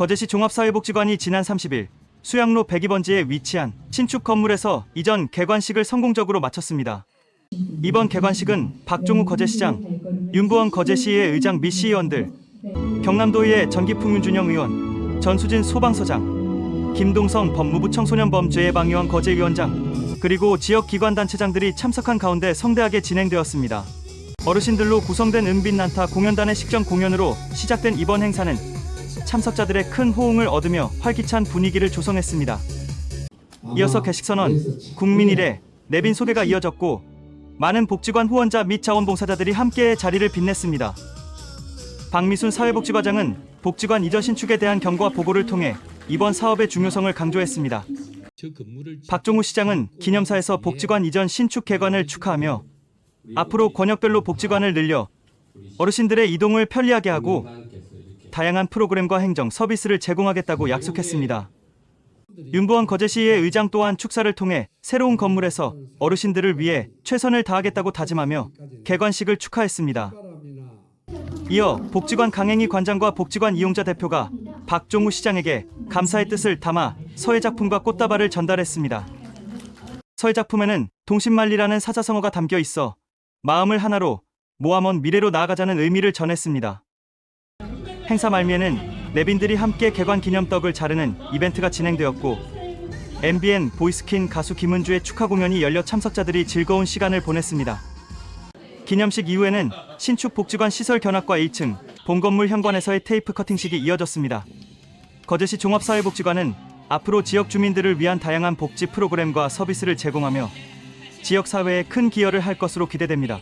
거제시 종합사회복지관이 지난 30일 수양로 102번지에 위치한 신축 건물에서 이전 개관식을 성공적으로 마쳤습니다. 이번 개관식은 박종우 거제시장, 윤부원 거제시의 의장 미 시의원들, 경남도의회 전기풍윤준영 의원, 전수진 소방서장, 김동성 법무부 청소년범죄예방위원 거제위원장, 그리고 지역 기관단체장들이 참석한 가운데 성대하게 진행되었습니다. 어르신들로 구성된 은빛 난타 공연단의 식전 공연으로 시작된 이번 행사는 참석자들의 큰 호응을 얻으며 활기찬 분위기를 조성했습니다. 이어서 개식 선언, 국민 일에 내빈 소개가 이어졌고 많은 복지관 후원자 및 자원봉사자들이 함께 자리를 빛냈습니다. 박미순 사회복지과장은 복지관 이전 신축에 대한 경과 보고를 통해 이번 사업의 중요성을 강조했습니다. 박종우 시장은 기념사에서 복지관 이전 신축 개관을 축하하며 앞으로 권역별로 복지관을 늘려 어르신들의 이동을 편리하게 하고 다양한 프로그램과 행정 서비스를 제공하겠다고 약속했습니다. 윤보원 거제시의 의장 또한 축사를 통해 새로운 건물에서 어르신들을 위해 최선을 다하겠다고 다짐하며 개관식을 축하했습니다. 이어 복지관 강행희 관장과 복지관 이용자 대표가 박종우 시장에게 감사의 뜻을 담아 서예 작품과 꽃다발을 전달했습니다. 서예 작품에는 동심말리라는 사자성어가 담겨 있어 마음을 하나로 모아먼 미래로 나아가자는 의미를 전했습니다. 행사 말미에는 내빈들이 함께 개관 기념떡을 자르는 이벤트가 진행되었고 MBN 보이스킨 가수 김은주의 축하 공연이 열려 참석자들이 즐거운 시간을 보냈습니다. 기념식 이후에는 신축 복지관 시설 견학과 1층 본건물 현관에서의 테이프 커팅식이 이어졌습니다. 거제시 종합사회복지관은 앞으로 지역 주민들을 위한 다양한 복지 프로그램과 서비스를 제공하며 지역 사회에 큰 기여를 할 것으로 기대됩니다.